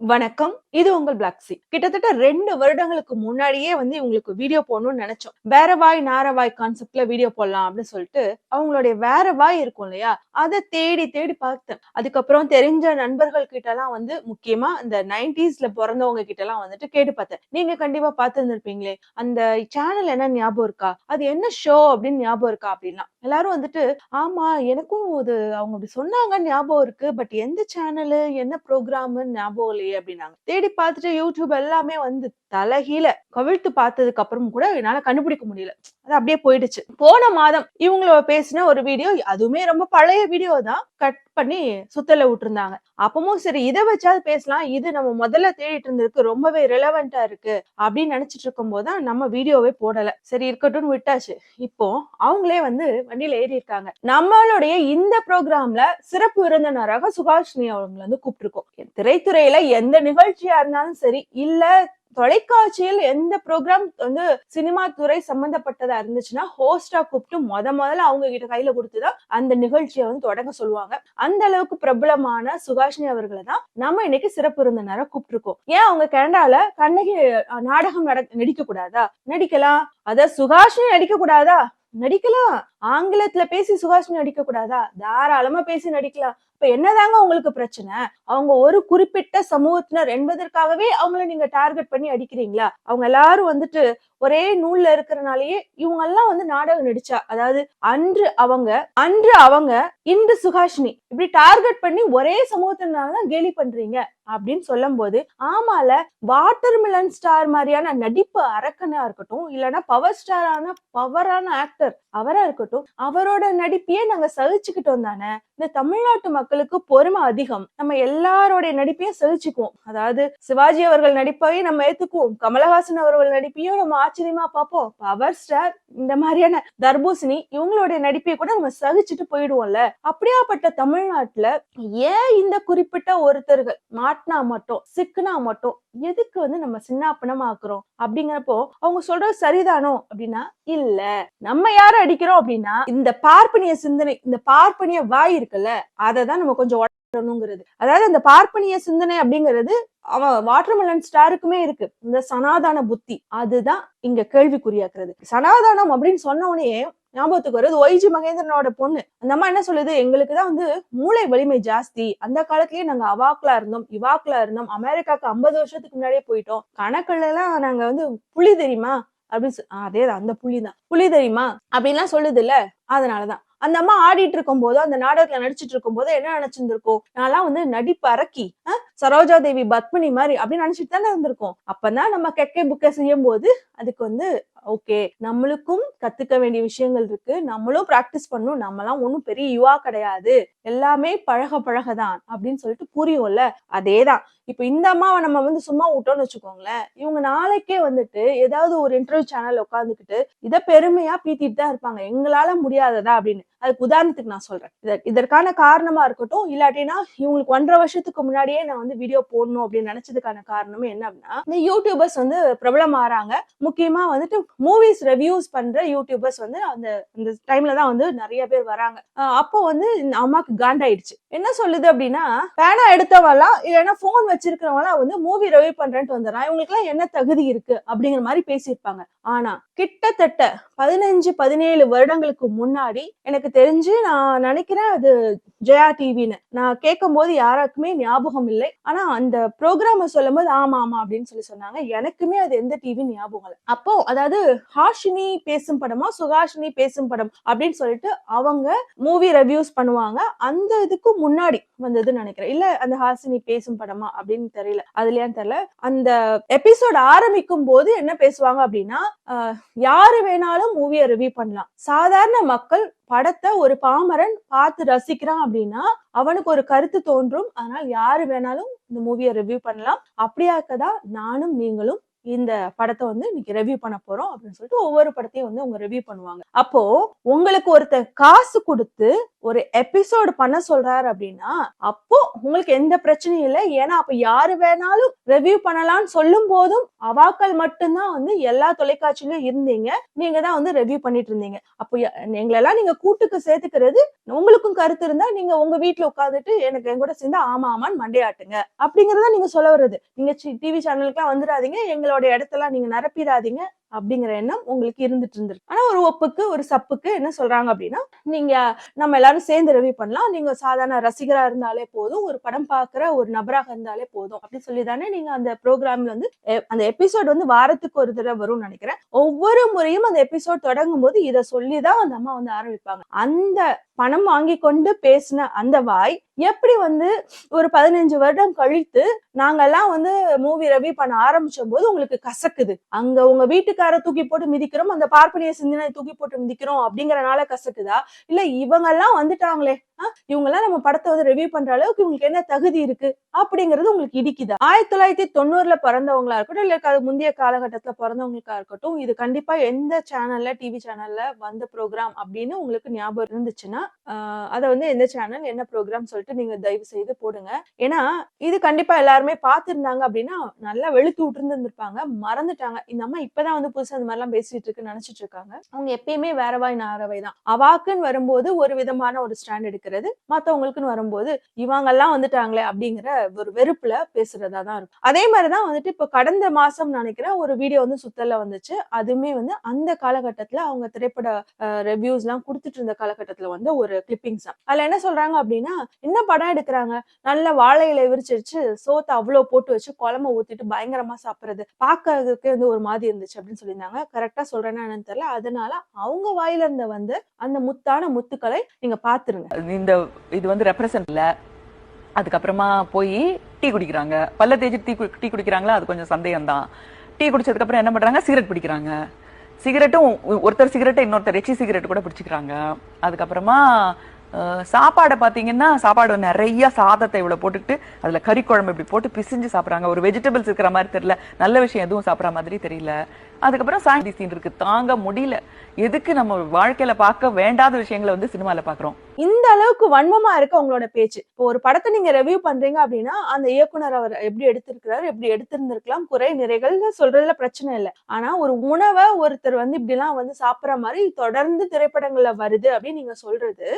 வணக்கம். இது உங்கள் பிளாக்ஸி கிட்டத்தட்ட ரெண்டு வருடங்களுக்கு முன்னாடியே வந்து இவங்களுக்கு வீடியோ போடணும்னு நினைச்சோம். வேற வாய் நாரவாய் கான்செப்ட்ல வீடியோ போடலாம் அப்படின்னு சொல்லிட்டு அவங்களுடைய வேற வாய் இருக்கும் இல்லையா? அதை தேடி தேடி பார்த்தேன். அதுக்கப்புறம் தெரிஞ்ச நண்பர்கள் கிட்ட எல்லாம் வந்து முக்கியமா இந்த நைன்டிஸ்ல பிறந்தவங்க கிட்ட எல்லாம் வந்துட்டு கேட்டு பார்த்தேன். நீங்க கண்டிப்பா பார்த்துருந்துருப்பீங்களே அந்த சேனல் என்ன ஞாபகம் இருக்கா? அது என்ன ஷோ அப்படின்னு ஞாபகம் இருக்கா அப்படின்னா எல்லாரும் வந்துட்டு ஆமா எனக்கும் அது அவங்க அப்படி சொன்னாங்க ஞாபகம் இருக்கு. பட் எந்த சேனலு என்ன ப்ரோக்ராம்னு ஞாபகம் இல்லையா. அப்படின்னாங்க. தேடி பார்த்துட்டு யூடியூப் எல்லாமே வந்து தலைகீழ கவிழ்த்து பார்த்ததுக்கு அப்புறம் கூட என்னால கண்டுபிடிக்க முடியல. அது அப்படியே போயிடுச்சு. போன மாதம் இவங்கள பேசின ஒரு வீடியோ அதுவுமே ரொம்ப பழைய வீடியோ தான். கட் பண்ணி சுத்தல விட்டுருந்தாங்க. அப்பவும் சரி இதை வச்சாவது பேசலாம். இது நம்ம முதல்ல தேடிட்டு இருந்திருக்கு ரொம்பவே ரிலவெண்டா இருக்கு அப்படின்னு நினைச்சிட்டு இருக்கும் போதுதான் நம்ம வீடியோவே போடல. சரி இருக்கட்டும்னு விட்டாச்சு. இப்போ அவங்களே வந்து வண்டியில ஏறி இருக்காங்க. நம்மளுடைய இந்த ப்ரோக்ராம்ல சிறப்பு விருந்தினராக சுபாஷினி அவங்களை வந்து கூப்பிட்டுருக்கோம். திரைத்துறையில எந்த நிகழ்ச்சியா இருந்தாலும் சரி இல்ல தொலைக்காட்சியில் எந்த ப்ரோக்ராம் வந்து சினிமா துறை சம்பந்தப்பட்டதா இருந்துச்சுன்னா ஹோஸ்டா கூப்பிட்டு முத முதல்ல அவங்க கிட்ட கையில கொடுத்துதான் அந்த நிகழ்ச்சியை வந்து தொடங்க சொல்லுவாங்க. அந்த அளவுக்கு பிரபலமான சுகாஷினி அவர்களை தான் நம்ம இன்னைக்கு சிறப்பு விருந்தினரை கூப்பிட்டுருக்கோம். ஏன் அவங்க கனடால கண்ணகி நாடகம் நட நடிக்க கூடாதா நடிக்கலாம். அத சுகாஷினி நடிக்க கூடாதா நடிக்கலாம். ஆங்கிலத்துல பேசி சுகாஷினி நடிக்க கூடாதா தாராளமா பேசி நடிக்கலாம். இப்ப என்னதாங்க உங்களுக்கு பிரச்சனை? அவங்க ஒரு குறிப்பிட்ட சமூகத்தினர் என்பதற்காகவே அவங்கள நீங்க டார்கெட் பண்ணி அடிக்கிறீங்களா? அவங்க எல்லாரும் வந்துட்டு ஒரே நூல்ல இருக்கிறனாலயே இவங்க எல்லாம் வந்து நாடகம் நடிச்சா அதாவது அன்று அவங்க அன்று அவங்க இன்று சுகாஷினி இப்படி டார்கெட் பண்ணி ஒரே சமூகத்தினாலதான் கேலி பண்றீங்க. அப்படின்னு சொல்லும் போது ஆமால வாட்டர் மிலன் ஸ்டார் மாதிரியான நடிப்பு அரக்கனா இருக்கட்டும் இல்லைன்னா பவர் ஸ்டாரான பவரான ஆக்டர் அவரா இருக்கட்டும் அவரோட நடிப்பையே நாங்க சகிச்சுக்கிட்டோம் தானே? இந்த தமிழ்நாட்டு மக்களுக்கு பொறுமை அதிகம். நம்ம எல்லாரோடைய நடிப்பையும் சகிச்சுக்குவோம். அதாவது சிவாஜி அவர்கள் நடிப்பையும் நம்ம ஏத்துக்குவோம். கமலஹாசன் அவர்கள் நடிப்பையும் நம்ம ஆச்சரியமா பார்ப்போம். பவர் ஸ்டார் இந்த மாதிரியான தர்பூசணி இவங்களுடைய நடிப்பை கூட நம்ம சகிச்சுட்டு போயிடுவோம்ல. அப்படியாப்பட்ட தமிழ்நாட்டுல ஏன் இந்த குறிப்பிட்ட ஒருத்தர்கள் மாட்டினா மட்டும் சிக்குனா மட்டும் எதுக்கு வந்து நம்ம சின்னாப்பனமாக்குறோம் அப்படிங்கிறப்போ அவங்க சொல்றது சரிதானோ? அப்படின்னா இல்ல. நம்ம யார அடிக்கிறோம் அப்படின்னா இந்த பார்ப்பனிய சிந்தனை இந்த பார்ப்பனிய வாய் இருக்குல்ல அதை தான் நம்ம கொஞ்சம் உடனுங்கிறது அதாவது அந்த பார்ப்பனிய சிந்தனை அப்படிங்கிறது அவன் வாட்டர்மெலன் ஸ்டாருக்குமே இருக்கு. இந்த சனாதான புத்தி அதுதான் இங்க கேள்விக்குறியாக்குறது. சனாதானம் அப்படின்னு சொன்ன உடனே ஞாபகத்துக்கு வருது. ஒய்ஜி மகேந்திரனோட பொண்ணு. அந்த அம்மா என்ன சொல்லுது? எங்களுக்கு தான் வந்து மூளை வலிமை ஜாஸ்தி. அந்த காலத்திலயே நாங்க அவாக்லா இருந்தோம் இவாக்லா இருந்தோம். அமெரிக்காக்கு ஐம்பது வருஷத்துக்கு முன்னாடியே போயிட்டோம். கணக்குல எல்லாம் நாங்க வந்து புலி தெரியுமா? அப்படின்னு சொ- அதேதான் அந்த புலி தான். புலி தெரியுமா? அப்படின்லாம் சொல்லுது இல்ல. அதனாலதான் அந்த அம்மா ஆடிட்டு இருக்கும் போதோ அந்த நாடகத்துல நடிச்சிட்டு இருக்கும் போதோ என்ன நினைச்சிருந்திருக்கோம்? நான்லாம் வந்து நடிப்பு அரக்கி சரோஜா தேவி பத்மினி மாதிரி அப்படின்னு நினைச்சிட்டு தானே இருந்திருக்கோம். அப்பதான் நம்ம கெக்கை புக்கை செய்யும் போது அதுக்கு வந்து ஓகே நம்மளுக்கும் கத்துக்க வேண்டிய விஷயங்கள் இருக்கு. நம்மளும் பிராக்டிஸ் பண்ணும் நம்மலாம் ஒன்றும் பெரிய யுவா கிடையாது. எல்லாமே பழக பழகதான் அப்படின்னு சொல்லிட்டு புரியும்ல? அதேதான். இப்போ இந்த அம்மாவை நம்ம வந்து சும்மா விட்டோம்னு வச்சுக்கோங்களேன். இவங்க நாளைக்கே வந்துட்டு ஏதாவது ஒரு இன்டர்வியூ சேனல் உட்காந்துக்கிட்டு இதை பெருமையா பீத்திட்டு தான் இருப்பாங்க. எங்களால முடியாததா அப்படின்னு. அதுக்கு உதாரணத்துக்கு நான் சொல்றேன். இதற்கான காரணமா இருக்கட்டும் இல்லாட்டினா இவங்களுக்கு ஒன்றரை வருஷத்துக்கு முன்னாடியே நான் வந்து வீடியோ போடணும் அப்படின்னு நினைச்சதுக்கான காரணமே என்ன அப்படின்னா இந்த யூடியூபர்ஸ் வந்து பிரபலம் ஆறாங்க முக்கியமா வந்துட்டு மூவிஸ் ரிவ்யூஸ் பண்ற யூடியூபர்ஸ் வந்து அந்த அந்த டைம்ல தான் வந்து நிறைய பேர் வராங்க. அப்போ வந்து இந்த அம்மாக்கு காண்டாயிடுச்சு. என்ன சொல்லுது அப்படின்னா பேனா எடுத்தவங்களாம் இல்லைன்னா போன் வச்சிருக்கிறவங்களாம் வந்து மூவி ரிவ்யூ பண்றேன்ட்டு வந்துடுறான். இவங்களுக்கு எல்லாம் என்ன தகுதி இருக்கு? அப்படிங்கிற மாதிரி பேசியிருப்பாங்க. ஆனா கிட்டத்தட்ட பதினஞ்சு பதினேழு வருடங்களுக்கு முன்னாடி எனக்கு தெரிஞ்சு நான் நினைக்கிறேன் அது ஜெயா டிவின்னு. நான் கேட்கும் போது யாருக்குமே ஞாபகம் இல்லை. ஆனா அந்த ப்ரோக்ராம சொல்லும் போது ஆமா ஆமா அப்படின்னு சொல்லி சொன்னாங்க. எனக்குமே அது எந்த டிவி ஞாபகம் இல்லை. அப்போ அதாவது ஹாஷினி பேசும் படமா சுகாஷினி பேசும் படம் அப்படின்னு சொல்லிட்டு அவங்க மூவி ரிவ்யூஸ் பண்ணுவாங்க. அந்த இதுக்கு முன்னாடி வந்ததுன்னு நினைக்கிறேன். இல்ல அந்த ஹாசினி பேசும் படமா அப்படின்னு தெரியல. அதுலயான்னு தெரியல? அந்த எபிசோட் ஆரம்பிக்கும் போது என்ன பேசுவாங்க அப்படின்னா யாரு வேணாலும் மூவியை ரிவ்யூ பண்ணலாம். சாதாரண மக்கள் படத்தை ஒரு பாமரன் பார்த்து ரசிக்கிறான் அப்படின்னா அவனுக்கு ஒரு கருத்து தோன்றும். அதனால் யாரு வேணாலும் இந்த மூவியை ரிவ்யூ பண்ணலாம். அப்படியாக்கதான் நானும் நீங்களும் இந்த படத்தை வந்து இன்னைக்கு ரிவ்யூ பண்ண போறோம் அப்படின்னு சொல்லிட்டு ஒவ்வொரு படத்தையும் வந்து அவங்க ரிவ்யூ பண்ணுவாங்க. அப்போ உங்களுக்கு ஒருத்தர் காசு கொடுத்து ஒரு எபிசோடு பண்ண சொல்றாரு அப்படின்னா அப்போ உங்களுக்கு எந்த பிரச்சனையும் இல்லை. ஏன்னா அப்ப யாரு வேணாலும் ரிவ்யூ பண்ணலாம்னு சொல்லும் போதும் அவாக்கள் மட்டும்தான் வந்து எல்லா தொலைக்காட்சியிலும் இருந்தீங்க. நீங்க தான் வந்து ரிவ்யூ பண்ணிட்டு இருந்தீங்க. அப்போ எங்களெல்லாம் நீங்க கூட்டுக்கு சேர்த்துக்கிறது உங்களுக்கும் கருத்து இருந்தா நீங்க உங்க வீட்டுல உட்காந்துட்டு எனக்கு என் கூட சேர்ந்து ஆமா ஆமான்னு மண்டையாட்டுங்க. அப்படிங்கறத நீங்க சொல்ல வர்றது. நீங்க டிவி சேனலுக்குலாம் வந்துடாதீங்க. எங்களோட இடத்தெல்லாம் நீங்க நிரப்பிடாதீங்க. அப்படிங்கிற எண்ணம் உங்களுக்கு இருந்துட்டு இருந்திருக்கு. ஆனா ஒரு ஒப்புக்கு ஒரு சப்புக்கு என்ன சொல்றாங்க அப்படின்னா நீங்க நம்ம எல்லாரும் சேர்ந்து ரிவ்யூ பண்ணலாம். நீங்க சாதாரண ரசிகரா இருந்தாலே போதும். ஒரு படம் பாக்குற ஒரு நபராக இருந்தாலே போதும். அப்படின்னு சொல்லி தானே நீங்க அந்த ப்ரோக்ராம்ல வந்து எ- அந்த எபிசோட் வந்து வாரத்துக்கு ஒரு தடவை வரும்னு நினைக்கிறேன். ஒவ்வொரு முறையும் அந்த எபிசோட் தொடங்கும் போது இதை சொல்லிதான் அந்த அம்மா வந்து ஆரம்பிப்பாங்க. அந்த பணம் வாங்கி கொண்டு பேசின அந்த வாய் எப்படி வந்து ஒரு பதினஞ்சு வருடம் கழித்து நாங்கெல்லாம் வந்து மூவி ரவி பண்ண ஆரம்பிச்ச போது உங்களுக்கு கசக்குது. அங்க உங்க வீட்டுக்கு வீட்டுக்கார தூக்கி போட்டு மிதிக்கிறோம் அந்த பார்ப்பனிய சிந்தனை தூக்கி போட்டு மிதிக்கிறோம் அப்படிங்கறனால கசக்குதா? இல்ல இவங்க எல்லாம் வந்துட்டாங்களே. இவங்கெல்லாம் நம்ம படத்தை வந்து ரிவ்யூ பண்ற அளவுக்கு இவங்களுக்கு என்ன தகுதி இருக்கு அப்படிங்கிறது உங்களுக்கு இடிக்குதா? ஆயிரத்தி தொள்ளாயிரத்தி தொண்ணூறுல பிறந்தவங்களா இருக்கட்டும் இல்ல அது முந்தைய காலகட்டத்துல பிறந்தவங்களுக்கா இருக்கட்டும் இது கண்டிப்பா எந்த சேனல்ல டிவி சேனல்ல வந்த ப்ரோக்ராம் அப்படின்னு உங்களுக்கு ஞாபகம் இருந்துச்சுன்னா அதை வந்து எந்த சேனல் என்ன ப்ரோக்ராம் சொல்லிட்டு நீங்க தயவு செய்து போடுங்க. ஏன்னா இது கண்டிப்பா எல்லாருமே பார்த்துருந்தாங்க அப்படின்னா நல்லா வெளுத்து விட்டு இருந்திருப்பாங்க மறந்துட்டாங்க. இந்த அம்மா இப்பதான் வந்து புதுசா அந்த மாதிரிலாம் பேசிட்டு இருக்குன்னு நினைச்சிட்டு இருக்காங்க. அவங்க எப்பயுமே வேறவாய் நாரவை தான். அவாக்குன்னு வரும்போது ஒரு விதமான ஒரு ஸ்டாண்ட் எடுக்கிறது மத்தவங்களுக்குன்னு வரும்போது இவங்கெல்லாம் வந்துட்டாங்களே அப்படிங்கிற ஒரு வெறுப்புல பேசுறதா தான் இருக்கும். அதே மாதிரிதான் வந்துட்டு இப்ப கடந்த மாசம் நினைக்கிறேன் ஒரு வீடியோ வந்து சுத்தல்ல வந்துச்சு. அதுவுமே வந்து அந்த காலகட்டத்துல அவங்க திரைப்பட ரிவ்யூஸ் எல்லாம் கொடுத்துட்டு இருந்த காலகட்டத்துல வந்து ஒரு கிளிப்பிங்ஸ் தான். அதுல என்ன சொல்றாங்க அப்படின்னா என்ன படம் எடுக்கிறாங்க? நல்ல வாழை இலை விரிச்சு வச்சு சோத்தை அவ்வளவு போட்டு வச்சு குழம்ப ஊத்திட்டு பயங்கரமா சாப்பிடுறது. பார்க்கறதுக்கே வந்து ஒரு மாதிரி இருந்துச்சு அப்படின்னு சொல்லியிருந்தாங்க. கரெக்டா சொல்றேன்னா என்னன்னு தெரியல. அதனால அவங்க வாயில இருந்த வந்து அந்த முத்தான முத்துக்களை நீங்க பாத்துருங்க. இந்த இது வந்து ரெப்ரசன்ட் இல்ல. அதுக்கப்புறமா போய் டீ குடிக்கிறாங்க. பல்ல தேய்ச்சி டீ டீ குடிக்கிறாங்களா? அது கொஞ்சம் சந்தேகம் தான் டீ குடிச்சதுக்கு அப்புறம் என்ன பண்றாங்க? சிகரெட் பிடிக்கிறாங்க. சிகரெட்டும் ஒருத்தர் சிகரெட்டை இன்னொருத்தர் எச்சி சிகரெட் கூட பிடிச்சிக்கிறாங்க. அதுக்கப்புறமா சாப்பாடை பார்த்தீங்கன்னா சாப்பாடு நிறைய சாதத்தை இவ்வளோ போட்டுக்கிட்டு அதில் கறி குழம்பு இப்படி போட்டு பிசிஞ்சு சாப்பிட்றாங்க. ஒரு வெஜிடபிள்ஸ் இருக்கிற மாதிரி தெரியல. நல்ல விஷயம் எதுவும் சாப்பிட்ற மாதிரி தெரியல. அதுக்கப்புறம் சாந்தி சீன் இருக்கு. தாங்க முடியல. எதுக்கு நம்ம வாழ்க்கையில பார்க்க வேண்டாத விஷயங்களை வந்து சினிமால பாக்குறோம் இந்த அளவுக்கு வன்மமா இருக்கு உங்களோட பேச்சு. இப்போ ஒரு படத்தை நீங்க ரிவ்யூ பண்றீங்க அப்படின்னா அந்த இயக்குனர் அவர் எப்படி எடுத்திருக்கிறாரு எப்படி எடுத்திருந்திருக்கலாம் குறை நிறைகள் சொல்றதுல பிரச்சனை இல்லை. ஆனா ஒரு உணவை ஒருத்தர் வந்து இப்படி எல்லாம் வந்து சாப்பிட்ற மாதிரி தொடர்ந்து திரைப்படங்கள்ல வருது அப்படின்னு நீங்க சொல்றது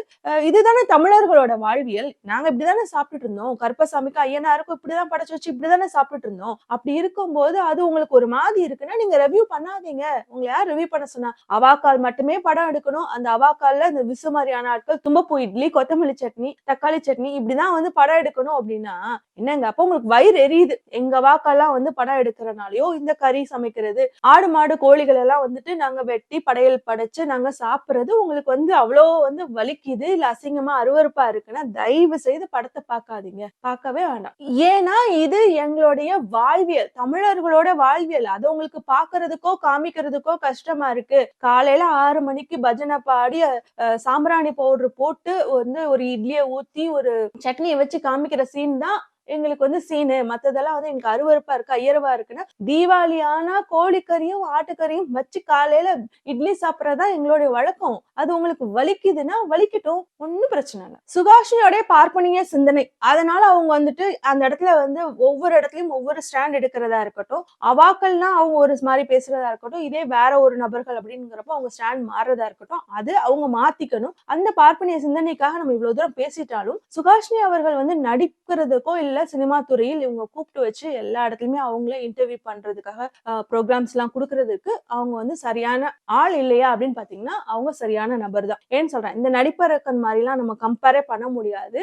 இதுதானே தமிழர்களோட வாழ்வியல். நாங்க இப்படிதானே சாப்பிட்டுட்டு இருந்தோம். கருப்பசாமிக்கு ஐயனாருக்கும் இப்படிதான் படைச்சு வச்சு இப்படிதானே சாப்பிட்டுட்டு இருந்தோம். அப்படி இருக்கும்போது அது உங்களுக்கு ஒரு மாதிரி இருக்குன்னா நீங்க ரிவ்யூ பண்ணாதீங்க. உங்களை யார் ரிவ்யூ பண்ண சொன்னா அவாக்கால் மட்டுமே படம் எடுக்கணும். அந்த அவாக்கால்ல இந்த விசு மாதிரியான ஆட்கள் தும்பப்பூ இட்லி கொத்தமல்லி சட்னி தக்காளி சட்னி இப்படிதான் வந்து படம் எடுக்கணும் அப்படின்னா என்னங்க? அப்ப உங்களுக்கு வயிறு எரியுது. எங்க வாக்கெல்லாம் வந்து படம் எடுக்கிறனாலயோ இந்த கறி சமைக்கிறது ஆடு மாடு கோழிகள் எல்லாம் வந்துட்டு நாங்க வெட்டி படையல் படைச்சு நாங்க சாப்பிடுறது உங்களுக்கு வந்து அவ்வளோ வந்து வலிக்குது இல்ல அசிங்கமா அருவருப்பா இருக்குன்னா தயவு செய்து படத்தை பார்க்காதீங்க. பார்க்கவே வேண்டாம். ஏன்னா இது எங்களுடைய வாழ்வியல் தமிழர்களோட வாழ்வியல். அது உங்களுக்கு பாக்குறதுக்கோ காமிக்கிறதுக்கோ கஷ்டமா இருக்கு. காலையில ஆறு மணிக்கு பஜனை பாடி சாம்பிராணி பவுடர் போட்டு வந்து ஒரு இட்லியை ஊத்தி ஒரு சட்னியை வச்சு காமிக்கிற சீன் தான் எங்களுக்கு வந்து சீனு மத்ததெல்லாம் வந்து எனக்கு அருவறுப்பா இருக்கு ஐயரவா இருக்குன்னா தீபாவளியானா கோழிக்கறியும் ஆட்டுக்கறியும் வச்சு காலையில இட்லி சாப்பிடறதா எங்களுடைய வழக்கம். அது உங்களுக்கு வலிக்குதுன்னா வலிக்கட்டும் ஒன்னும் பிரச்சனை இல்லை. சுகாஷினியோடைய பார்ப்பனிய சிந்தனை. அதனால அவங்க வந்துட்டு அந்த இடத்துல வந்து ஒவ்வொரு இடத்துலயும் ஒவ்வொரு ஸ்டாண்ட் எடுக்கிறதா இருக்கட்டும் அவாக்கள்னா அவங்க ஒரு மாதிரி பேசுறதா இருக்கட்டும் இதே வேற ஒரு நபர்கள் அப்படிங்கிறப்ப அவங்க ஸ்டாண்ட் மாறுறதா இருக்கட்டும் அது அவங்க மாத்திக்கணும். அந்த பார்ப்பனிய சிந்தனைக்காக நம்ம இவ்வளவு தூரம் பேசிட்டாலும் சுகாஷினி அவர்கள் வந்து நடிக்கிறதுக்கோ இல்ல சினிமா துறையில் இவங்க கூப்பிட்டு வச்சு எல்லா இடத்துலயுமே அவங்கள இன்டர்வியூ பண்றதுக்காக ப்ரோக்ராம்ஸ் எல்லாம் கொடுக்கறதுக்கு அவங்க வந்து சரியான ஆள் இல்லையா அப்படின்னு பாத்தீங்கன்னா அவங்க சரியான நபர் தான். ஏன்னு சொல்றேன்? இந்த நடிப்பரக்கன் மாதிரிலாம் நம்ம கம்பேரே பண்ண முடியாது.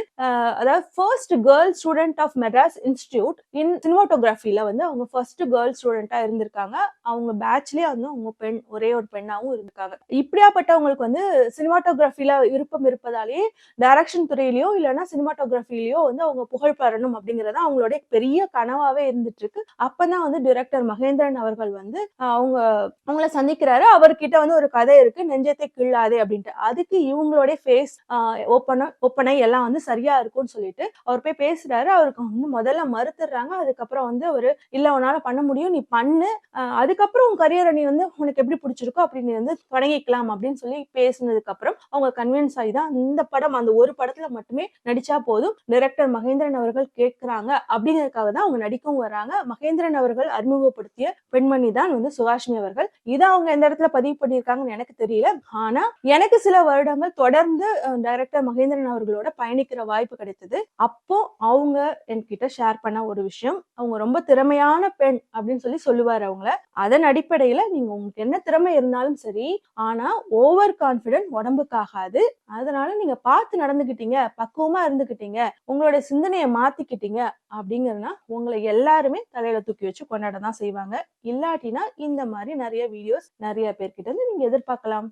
அதாவது first girl student of Madras institute in சினிமாட்டோகிராஃபில வந்து அவங்க ஃபர்ஸ்ட் கேர்ள் ஸ்டூடெண்டா இருந்திருக்காங்க. அவங்க பேட்ச்லயே வந்து அவங்க பெண் ஒரே ஒரு பெண்ணாவும் இருந்திருக்காங்க. இப்படியாப்பட்டவங்களுக்கு வந்து சினிமாட்டோகிராஃபில விருப்பம் இருப்பதாலேயே டைரக்ஷன் துறையிலயோ இல்லைன்னா சினிமாட்டோகிராஃபிலயோ வந்து அவங்க புகழ் பெறணும் அப்படிங்கறது அவங்களுடைய பெரிய கனவாவே இருந்துட்டு இருக்கு அப்பதான் வந்து டிரெக்டர் மகேந்திரன் அவர்கள் வந்து அவங்க அவங்கள சந்திக்கிறாரு. அவர்கிட்ட வந்து ஒரு கதை இருக்கு நெஞ்சத்தை கிள்ளாதே அப்படின்ட்டு. அதுக்கு இவங்களுடைய ஃபேஸ் ஓப்பன ஒப்பனை எல்லாம் வந்து சரியா இருக்கும்னு சொல்லிட்டு அவர் போய் பேசுறாரு. அவருக்கு வந்து முதல்ல மறுத்துடுறாங்க. அதுக்கப்புறம் வந்து ஒரு இல்ல உன்னால பண்ண முடியும். நீ பண்ணு. அதுக்கப்புறம் உன் கரியரை நீ வந்து உனக்கு எப்படி பிடிச்சிருக்கோ அப்படி நீ வந்து தொடங்கிக்கலாம் அப்படின்னு சொல்லி பேசினதுக்கு அப்புறம் அவங்க கன்வின்ஸ் ஆகி தான் இந்த படம் அந்த ஒரு படத்துல மட்டுமே நடிச்சா போதும். டைரக்டர் மகேந்திரன் அவர்கள் கே கேட்கிறாங்க. அப்படிங்கறதுக்காக தான் அவங்க நடிக்கவும் வராங்க மகேந்திரன் அவர்கள் அறிமுகப்படுத்திய பெண்மணி தான் வந்து சுகாஷினி அவர்கள். இதை அவங்க எந்த இடத்துல பதிவு பண்ணியிருக்காங்கன்னு எனக்கு தெரியல. ஆனா எனக்கு சில வருடங்கள் தொடர்ந்து டைரக்டர் மகேந்திரன் அவர்களோட பயணிக்கிற வாய்ப்பு கிடைத்தது. அப்போ அவங்க என்கிட்ட ஷேர் பண்ண ஒரு விஷயம். அவங்க ரொம்ப திறமையான பெண் அப்படின்னு சொல்லி சொல்லுவாரு அவங்கள. அதன் அடிப்படையில நீங்க உங்களுக்கு என்ன திறமை இருந்தாலும் சரி ஆனா ஓவர் கான்பிடன்ட் உடம்புக்காகாது. அதனால நீங்க பார்த்து நடந்துகிட்டீங்க பக்குவமா இருந்துக்கிட்டீங்க உங்களுடைய சிந்தனையை மாத்திக்கிட்டீங்க அப்படிங்கறதுனா உங்களை எல்லாருமே தலையில தூக்கி வச்சு கொண்டாட தான் செய்வாங்க. இல்லாட்டினா இந்த மாதிரி நிறைய வீடியோஸ் நிறைய பேர்கிட்ட இருந்து நீங்க எதிர்பார்க்கலாம்.